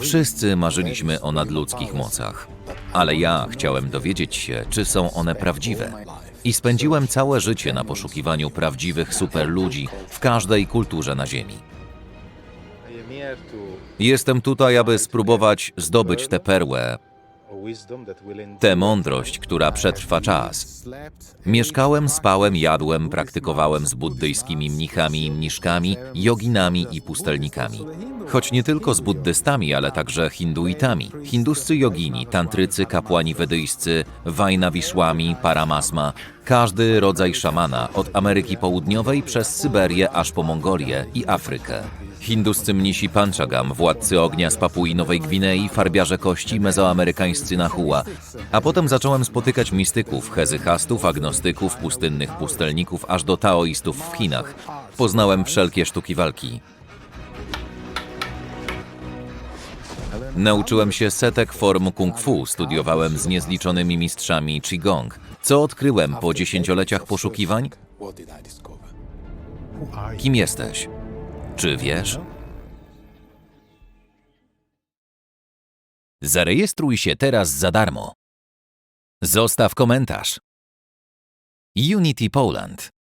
Wszyscy marzyliśmy o nadludzkich mocach, ale ja chciałem dowiedzieć się, czy są one prawdziwe. I spędziłem całe życie na poszukiwaniu prawdziwych superludzi w każdej kulturze na Ziemi. Jestem tutaj, aby spróbować zdobyć tę perłę, tę mądrość, która przetrwa czas. Mieszkałem, spałem, jadłem, praktykowałem z buddyjskimi mnichami i mniszkami, joginami i pustelnikami. Choć nie tylko z buddystami, ale także hinduitami. Hinduscy jogini, tantrycy, kapłani wedyjscy, Vajnawiszłami, Paramasma, każdy rodzaj szamana, od Ameryki Południowej przez Syberię aż po Mongolię i Afrykę. Hinduscy mnisi Panchagam, władcy ognia z Papui Nowej Gwinei, farbiarze kości, mezoamerykańscy Nahua. A potem zacząłem spotykać mistyków, hezychastów, agnostyków, pustynnych pustelników, aż do taoistów w Chinach. Poznałem wszelkie sztuki walki. Nauczyłem się setek form kung fu, studiowałem z niezliczonymi mistrzami Qigong. Co odkryłem po dziesięcioleciach poszukiwań? Kim jesteś? Czy wiesz? Zarejestruj się teraz za darmo. Zostaw komentarz. Unity Poland.